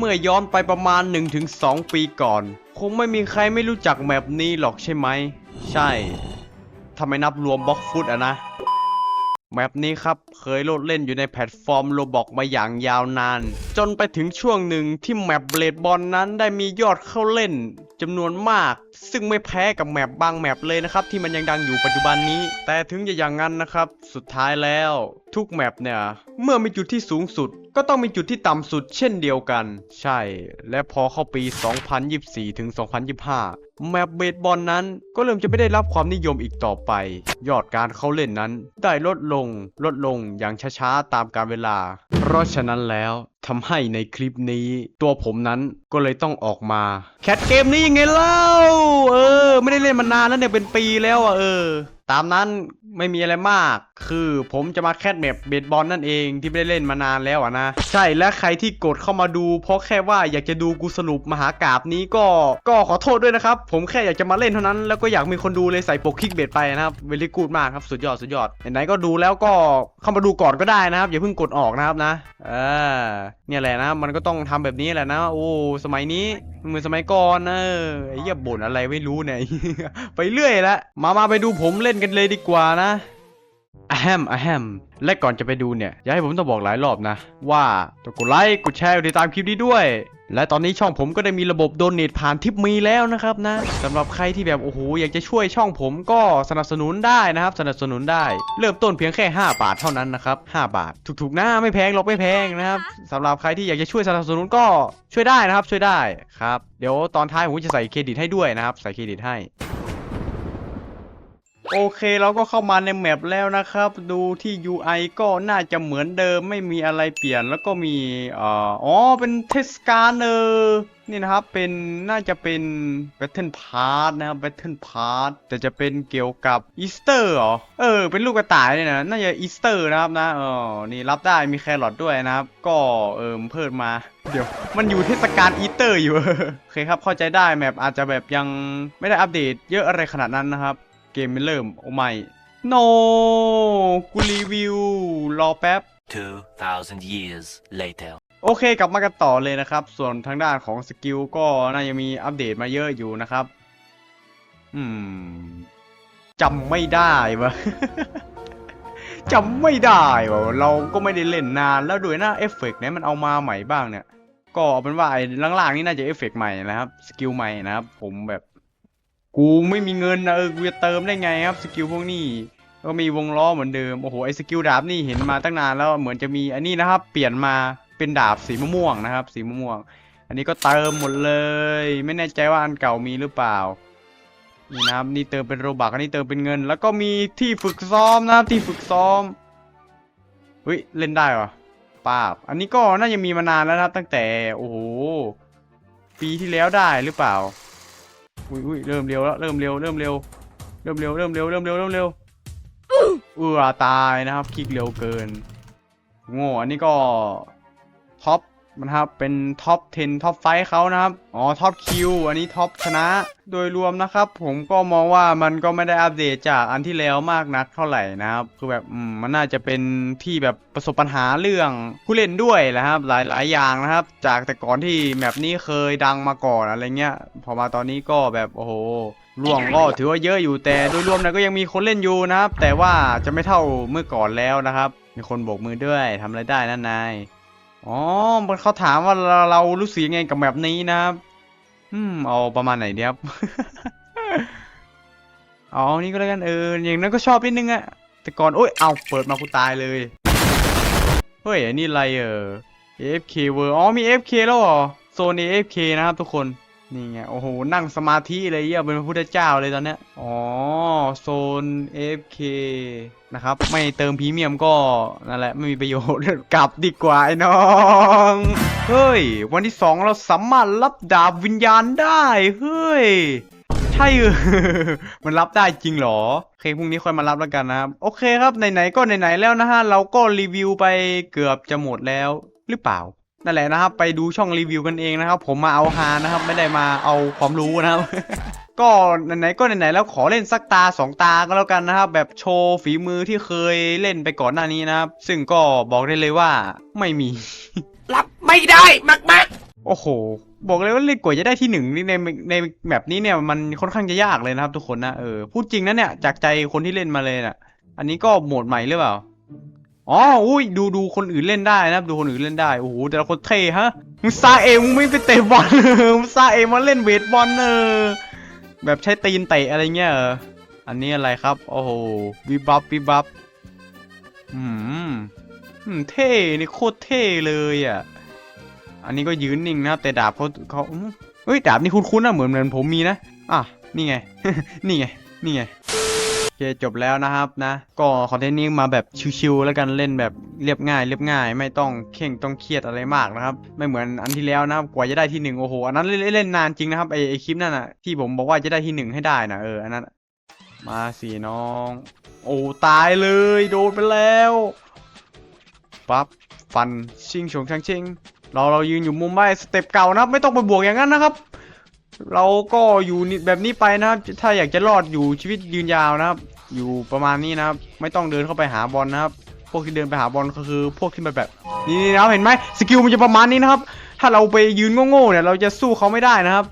เมื่อย้อนไปประมาณ 1-2 ปีก่อน คงไม่มีใครไม่รู้จักแมปนี้หรอกใช่ไหม ใช่ถ้าไม่นับรวมบล็อกฟุตอะนะ แมปนี้ครับเคยโลดเล่นอยู่ในแพลตฟอร์มโลบอกมาอย่างยาวนาน จนไปถึงช่วงหนึ่งที่แมปเบลดบอลนั้นได้มียอดเข้าเล่นจำนวนมาก ซึ่งไม่แพ้กับแมปบางแมปเลยนะครับ ที่มันยังดังอยู่ปัจจุบันนี้ แต่ถึงจะอย่างนั้นนะครับ สุดท้ายแล้ว ทุกแมปเนี่ย เมื่อมีจุดที่สูงสุด ก็ต้องมีจุดที่ต่ำสุดเช่นเดียวกัน ใช่ และพอเข้าปี 2024 ถึง 2025 แมปเบสบอลนั้นก็เริ่มจะไม่ได้รับความนิยมอีกต่อไป ยอดการเข้าเล่นนั้นได้ลดลง ลดลงอย่างช้าๆ ตามกาลเวลา เพราะฉะนั้นแล้วทำให้ในคลิปนี้ ตัวผมนั้นก็เลยต้องออกมา แคทเกมนี้ยังไงเล่า เออ ไม่ได้เล่นมานานแล้วเนี่ยเป็นปีแล้วอะเออ ตามนั้นไม่มีอะไรมาก คือผมจะมาแคทแมปเบสบอลนั่นเองที่ไม่ได้เล่นมานานแล้วอะนะ ใช่และใครที่กดเข้ามาดู เพราะแค่ว่าอยากจะดูกูสรุปมหากราบนี้ก็ก็ขอโทษด้วยนะครับ ผมแค่อยากจะมาเล่นเท่านั้น แล้วก็อยากมีคนดูเลยใส่ปกคลิกเบสไปนะครับเวลิกูดมากครับสุดยอดสุดยอดไหนๆก็ดูแล้วก็เข้ามาดูก่อนก็ได้นะครับ อย่าเพิ่งกดออกนะครับนะเออเนี่ยแหละนะมันก็ต้องทำแบบนี้แหละนะ โอ้สมัยนี้เหมือนสมัยก่อนนะเออไอ้เหี้ยบ่นอะไรไม่รู้เนี่ยไปเรื่อยละมามาไปดูผมเล่นกันเลยดีกว่านะอะแฮมอะแฮมและก่อนจะไปดูเนี่ย อย่าให้ผมต้องบอกหลายรอบนะ ว่าต้องกดไลค์กดแชร์ติดตามคลิปนี้ด้วย และตอนนี้ช่องผมก็ได้มีระบบโดเนทผ่านทิปมีแล้วนะครับนะสำหรับใครที่แบบโอ้โหอยากจะช่วยช่องผมก็สนับสนุนได้นะครับ สนับสนุนได้ เริ่มต้นเพียงแค่ 5 บาทเท่านั้นนะครับ 5 บาท ถูกๆนะไม่แพงหรอกไม่แพงนะครับสำหรับใครที่อยากจะช่วยสนับสนุนก็ช่วยได้นะครับช่วยได้ครับเดี๋ยวตอนท้ายผมจะใส่เครดิตให้ด้วยนะครับ ใส่เครดิตให้ โอเคเราก็เข้ามาในแมปแล้วนะครับ ดูที่ UI ก็น่าจะเหมือนเดิมไม่มีอะไรเปลี่ยนแล้วก็มีอ๋อเป็นเทศกาลเออนี่นะครับเป็นน่าจะเป็น Battle Pass นะครับ Battle Pass แต่จะเป็นเกี่ยวกับอีสเตอร์เหรอเออ เป็นลูกกระต่ายเนี่ยนะน่าจะอีสเตอร์นะครับนะเออนี่รับได้มีแครอทด้วยนะครับ ก็เออเพิ่มมา เดี๋ยว มันอยู่เทศกาลอีสเตอร์อยู่โอเคครับเข้าใจได้แมปอาจจะแบบยังไม่ได้อัปเดตเยอะอะไรขนาดนั้นนะครับ เกมไม่เริ่ม โอ้ไม่ โน กูรีวิว รอแป๊บ 2,000 years later. โอเคกลับมากันต่อเลยนะครับ ส่วนทางด้านของสกิลก็น่าจะมีอัปเดตมาเยอะอยู่นะครับ อืมจำไม่ได้วะจำไม่ได้วะเราก็ไม่ได้เล่นนานแล้วด้วยนะเอฟเฟกต์เนี่ยมันเอามาใหม่บ้างเนี่ย ก็เอาเป็นว่าไอ้ล่างๆนี่น่าจะเอฟเฟกต์ใหม่นะครับ สกิลใหม่นะครับ ผมแบบ กูไม่มีเงินนะเออกูจะเติมได้ไงครับสกิลพวกนี้ก็มีวงล้อเหมือนเดิมโอ้โหไอสกิลดาบนี่เห็นมาตั้งนานแล้วเหมือนจะมีอันนี้นะครับ เปลี่ยนมาเป็นดาบสีมะม่วงนะครับ สีมะม่วง อันนี้ก็เติมหมดเลย ไม่แน่ใจว่าอันเก่ามีหรือเปล่านี่นะครับนี่เติมเป็นโรบักอันนี้เติมเป็นเงิน แล้วก็มีที่ฝึกซ้อมนะครับที่ฝึกซ้อมเฮ้ยเล่นได้เหรอป้าบ อันนี้ก็น่าจะมีมานานแล้วนะครับ ตั้งแต่โอ้โหปีที่แล้วได้หรือเปล่า อุ้ยอุ้ยเริ่มเร็วแล้วเริ่มเร็วเริ่มเร็วเริ่มเร็วเริ่มเร็วเริ่มเร็วเริ่มเร็วเออตายนะครับคลิกเร็วเกินโง่อันนี้ก็ท็อป นะครับ เป็นท็อป 10 ท็อปไฟเขานะครับ อ๋อ ท็อปคิว อันนี้ท็อปชนะ โดยรวมนะครับ ผมก็มองว่ามันก็ไม่ได้อัปเดตจากอันที่แล้วมากนักเท่าไหร่นะครับ คือแบบมันน่าจะเป็นที่แบบประสบปัญหาเรื่องผู้เล่นด้วยนะครับ หลายหลายอย่างนะครับ จากแต่ก่อนที่แมปนี้เคยดังมาก่อนอะไรเงี้ย พอมาตอนนี้ก็แบบโอ้โหร่วงก็ถือว่าเยอะอยู่แต่โดยรวมนี่ยก็ยังมีคนเล่นอยู่นะครับ แต่ว่าจะไม่เท่าเมื่อก่อนแล้วนะครับ มีคนโบกมือด้วยทำอะไรได้นั่นนาย อ๋อมันเขาถามว่าเราเรารู้สึกยังไงกับแบบนี้นะครับ อืม เอาประมาณไหนเดียครับเอานี่ก็แล้วกันเออ อย่างนั้นก็ชอบนิดนึงอะ แต่ก่อน โอ้ย เอาเปิดมากูตายเลย เฮ้ยอันนี้อะไรเออ AFK เวอร์ อ๋อ มี AFK แล้วเหรอ โซน AFK นะครับทุกคน นี่ไง โอ้โห นั่งสมาธิเลยเยี่ยเป็นพระพุทธเจ้าเลยตอนเนี้ย อ๋อ โซน FK นะครับ ไม่เติมพรีเมียมก็นั่นแหละ ไม่มีประโยชน์ กลับดีกว่าไอ้น้อง เฮ้ย วันที่สองเราสามารถรับดาบวิญญาณได้ เฮ้ย ใช่เออมันรับได้จริงเหรอ โอเค พรุ่งนี้ค่อยมารับแล้วกันนะครับ โอเคครับ ไหนๆ ก็ไหนๆ แล้วนะฮะ เราก็รีวิวไปเกือบจะหมดแล้วหรือเปล่า นั่นแหละนะครับ ไปดูช่องรีวิวกันเองนะครับ ผมมาเอาฮานะครับ ไม่ได้มาเอาความรู้นะครับ ก็ไหนๆก็ไหนๆแล้วขอเล่นสักตาสองตาก็แล้วกันนะครับ แบบโชว์ฝีมือที่เคยเล่นไปก่อนหน้านี้นะครับ ซึ่งก็บอกได้เลยว่าไม่มี รับไม่ได้มากโอ้บอกเลยว่าเล่นกว่าจะได้ที่หนึ่งนี่ในในแบบนี้เนี่ยมันค่อนข้างจะยากเลยนะครับ ทุกคนนะเออพูดจริงนะเนี่ยจากใจคนที่เล่นมาเลยน่ะ อันนี้ก็โหมดใหม่หรือเปล่า อ๋ออุ้ยดูดูคนอื่นเล่นได้นะครับ ดูคนอื่นเล่นได้โอ้โหแต่ละคนเท่ฮะมึงซาเองมึงไม่ไปเตะบอลเลยมึงซาเองมาเล่นเวทบอลเออแบบใช้ตีนเตะอะไรเงี้ยเอออันนี้อะไรครับ โอ้โหวิบวับวิบวับอืมอืมเท่นี่โคตรเท่เลยอะ อันนี้ก็ยืนนิ่งนะครับแต่ดาบเขาเขาเฮ้ยดาบนี่คุ้นๆนะเหมือนเหมือนผมมีนะอะนี่ไง นี่ไง นี่ไง เคจบแล้วนะครับนะ ก็คอนเทนต์นี้มาแบบชิวๆแล้วกันเล่นแบบเรียบง่าย เรียบง่าย ไม่ต้องเข่งต้องเครียดอะไรมากนะครับ ไม่เหมือนอันที่แล้วนะครับกว่าจะได้ที่หนึ่งโอ้โหอันนั้นเล่นเล่นนานจริงนะครับไอไอคลิปนั่นน่ะที่ผมบอกว่าจะได้ที่หนึ่งให้ได้นะเอออันนั้นมาสิน้อง โอ้ตายเลยโดนไปแล้วปั๊บฟันชิงชงช่างชิงเราเรายืนอยู่มุมใบสเต็ปเก่านะครับไม่ต้องไปบวกอย่างนั้นนะครับ เราก็อยู่แบบนี้ไปนะครับ ถ้าอยากจะรอดอยู่ชีวิตยืนยาวนะครับ อยู่ประมาณนี้นะครับ ไม่ต้องเดินเข้าไปหาบอลนะครับ พวกที่เดินไปหาบอลก็คือพวกที่แบบ นี่นะครับเห็นไหมสกิลมันจะประมาณนี้นะครับ ถ้าเราไปยืนโง่ๆเนี่ย เราจะสู้เขาไม่ได้นะครับ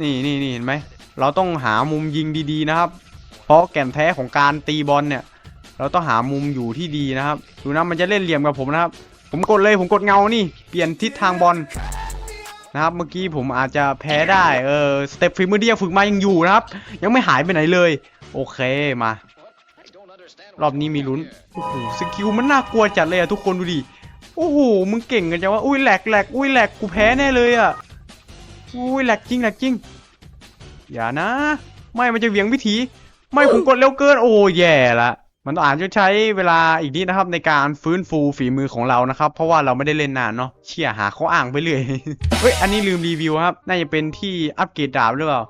นี่นี่นี่เห็นไหม เราต้องหามุมยิงดีๆนะครับ เพราะแก่นแท้ของการตีบอลเนี่ย เราต้องหามุมอยู่ที่ดีนะครับ ดูนะมันจะเล่นเหลี่ยมกับผมนะครับ ผมกดเลยผมกดเงานี่ เปลี่ยนทิศทางบอล นะครับ เมื่อกี้ผมอาจจะแพ้ได้เออสเต็ปฝีมือที่ยังฝึกมายังอยู่นะครับ ยังไม่หายไปไหนเลย โอเคมารอบนี้มีลุ้นโอ้โหสกิลมันน่ากลัวจัดเลยอะทุกคนดูดิโอ้โหมึงเก่งกันจังวะอุ้ยแหลกแหลกอุ้ยแหลกกูแพ้แน่เลยอะอุ้ยแหลกจริงแหลกจริงอย่านะ ไม่มันจะเหวี่ยงวิธีไม่ผมกดเร็วเกินโอ้แย่ละ มันต้องอาจจะใช้เวลาอีกนิดนะครับในการฟื้นฟูฝีมือของเรานะครับ เพราะว่าเราไม่ได้เล่นนานเนาะเชี่ยหาเข้ออ้างไปเรื่อย เฮ้ยอันนี้ลืมรีวิวครับ น่าจะเป็นที่อัปเกรดดาบหรือเปล่า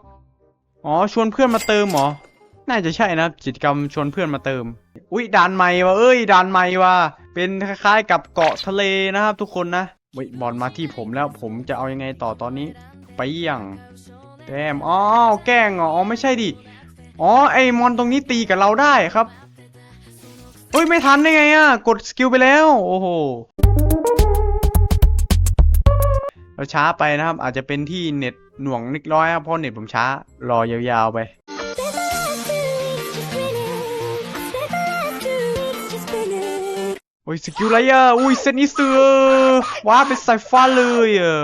อ๋อชวนเพื่อนมาเติมเหรอ น่าจะใช่นะครับกิจกรรมชวนเพื่อนมาเติม อุ้ยด่านใหม่ว่ะเอ้ยด่านใหม่ว่ะเป็นคล้ายๆ กับเกาะทะเลนะครับ ทุกคนนะเฮ้ยบอลมาที่ผมแล้วผมจะเอายังไงต่อตอนนี้ ไปยังแต้มอ๋อแกล้งอ๋อไม่ใช่ดิอ๋อไอมอนตรงนี้ตีกับเราได้ครับ เฮ้ย ไม่ทันได้ไงอะ กดสกิลไปแล้ว โอ้โหเราช้าไปนะครับ อาจจะเป็นที่เน็ตหน่วงนิดน้อยครับเพราะเน็ตผมช้ารอยาวๆไปโอ้ยสกิลอะไรอะอุ้ยเซนิสเตอร์ว้าเป็นสายฟ้าเลยอะ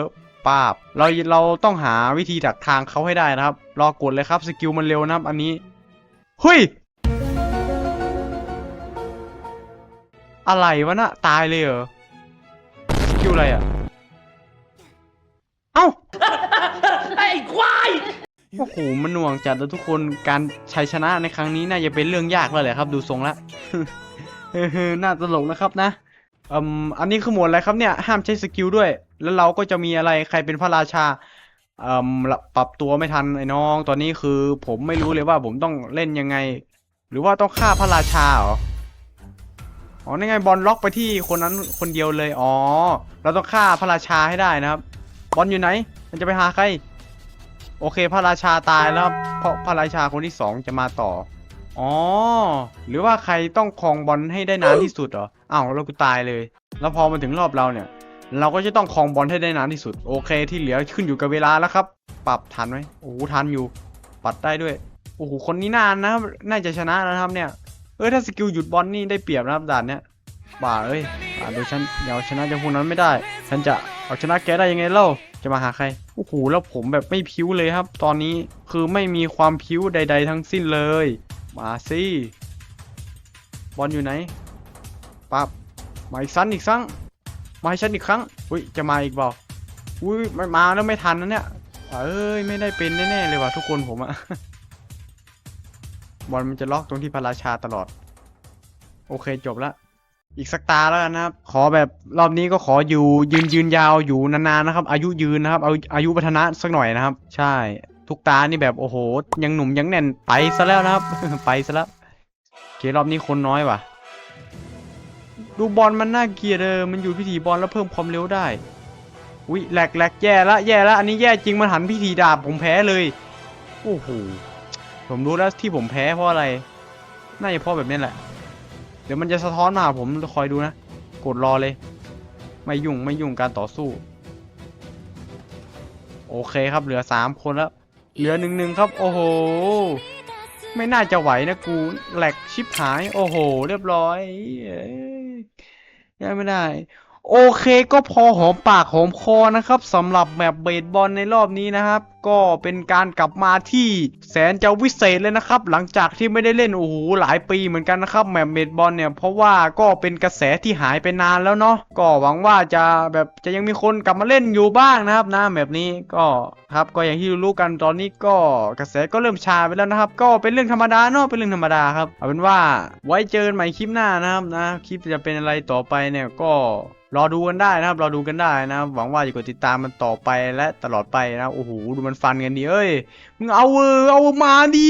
ป้าบเราเราต้องหาวิธีดักทางเขาให้ได้นะครับ รอกดเลยครับสกิลมันเร็วนะครับ อันนี้เฮ้ย อะไรวะน่ะตายเลยเหรอสกิลอะไรอะ เอ้าไอ้ควายโอ้โหมันหน่วงจัดแล้วทุกคนการชัยชนะในครั้งนี้น่าจะเป็นเรื่องยากแล้วแหละครับ ดูทรงละเออน่าตลกนะครับนะอืมอันนี้คือหมวดอะไรครับเนี่ย ห้ามใช้สกิลด้วย แล้วเราก็จะมีอะไรใครเป็นพระราชาอืมปรับตัวไม่ทันไอ้น้อง ตอนนี้คือผมไม่รู้เลยว่าผมต้องเล่นยังไง หรือว่าต้องฆ่าพระราชาเหรอ อ๋อนี่ไงบอลล็อกไปที่คนนั้นคนเดียวเลย อ๋อ เราต้องฆ่าพระราชาให้ได้นะครับ บอลอยู่ไหน มันจะไปหาใคร โอเคพระราชาตายแล้วเพราะพระราชาคนที่สองจะมาต่อ อ๋อ หรือว่าใครต้องครองบอลให้ได้นานที่สุดเหรออ้าวแล้วกูตายเลย แล้วพอมาถึงรอบเราเนี่ย เราก็จะต้องครองบอลให้ได้นานที่สุด โอเคที่เหลือขึ้นอยู่กับเวลาแล้วครับ ปรับทันไหมโอ้โหทันอยู่ ปัดได้ด้วย โอ้โหคนนี้นานนะครับ น่าจะชนะนะครับเนี่ย เออถ้าสกิลหยุดบอลนี่ได้เปรียบนะครับด่านเนี้ยบ้าเอ้ยอ่าโดยฉันเดี๋ยวชนะเจะพวกนั้นไม่ได้ ฉันจะเอาชนะแกได้ยังไงเล่าจะมาหาใครโอ้โหแล้วผมแบบไม่พิ้วเลยครับ ตอนนี้คือไม่มีความพิ้วใด ๆ ทั้งสิ้นเลย มาสิบอลอยู่ไหนปับมาอีกสั้นอีกครั้งมาให้ฉันอีกครั้งอุ้ยจะมาอีกเปล่าอุ้ยไม่มาแล้วไม่ทันนะเนี่ยเอ้ยไม่ได้เป็นแน่ๆเลยว่ะทุกคนผมอะ บอลมันจะล็อกตรงที่พระราชาตลอด โอเคจบละ อีกสักตาแล้วกันนะครับ ขอแบบรอบนี้ก็ขออยู่ยืนยืนยาวอยู่นานๆนะครับ อายุยืนนะครับ เอาอายุพัฒนะสักหน่อยนะครับ ใช่ ทุกตานี่แบบโอ้โห ยังหนุ่มยังแน่นไปซะแล้วนะครับ ไปซะแล้วเครอบนี้คนน้อยว่ะ ดูบอลมันน่าเกียดเออมันอยู่พิธีบอลแล้วเพิ่มความเร็วได้อุ้ยแหลกแหลกแย่ละแย่ละอันนี้แย่จริงมันหันพิธีดาบผมแพ้เลย โอ้โห ผมรู้แล้วที่ผมแพ้เพราะอะไร น่าจะเพราะแบบนี้แหละ เดี๋ยวมันจะสะท้อนมาผมคอยดูนะ กดรอเลย ไม่ยุ่งไม่ยุ่งการต่อสู้ โอเคครับเหลือสามคนแล้ว เหลือหนึ่งหนึ่งครับ โอ้โห ไม่น่าจะไหวนะกูแหลกชิบหาย โอ้โห เรียบร้อยเอ้ยยังไม่ได้ โอเคก็พอหอมปากหอมคอนะครับสำหรับแมปเบสบอลในรอบนี้นะครับ ก็เป็นการกลับมาที่แสนจะวิเศษเลยนะครับ หลังจากที่ไม่ได้เล่นโอ้โหหลายปีเหมือนกันนะครับแมปเบสบอลเนี่ยเพราะว่าก็เป็นกระแสที่หายไปนานแล้วเนาะก็หวังว่าจะแบบจะยังมีคนกลับมาเล่นอยู่บ้างนะครับนะแบบนี้ก็ครับก็อย่างที่รู้กันตอนนี้ก็กระแสก็เริ่มชาไปแล้วนะครับ ก็เป็นเรื่องธรรมดาเนาะเป็นเรื่องธรรมดาครับเอาเป็นว่าไว้เจอกันใหม่คลิปหน้านะครับนะคลิปจะเป็นอะไรต่อไปเนี่ยก็ รอดูกันได้นะครับ รอดูกันได้นะครับหวังว่าจะกดติดตามมันต่อไปและตลอดไปนะ โอ้โห ดูมันฟันกันดิเอ้ย มึงเอาเออเอามาดิ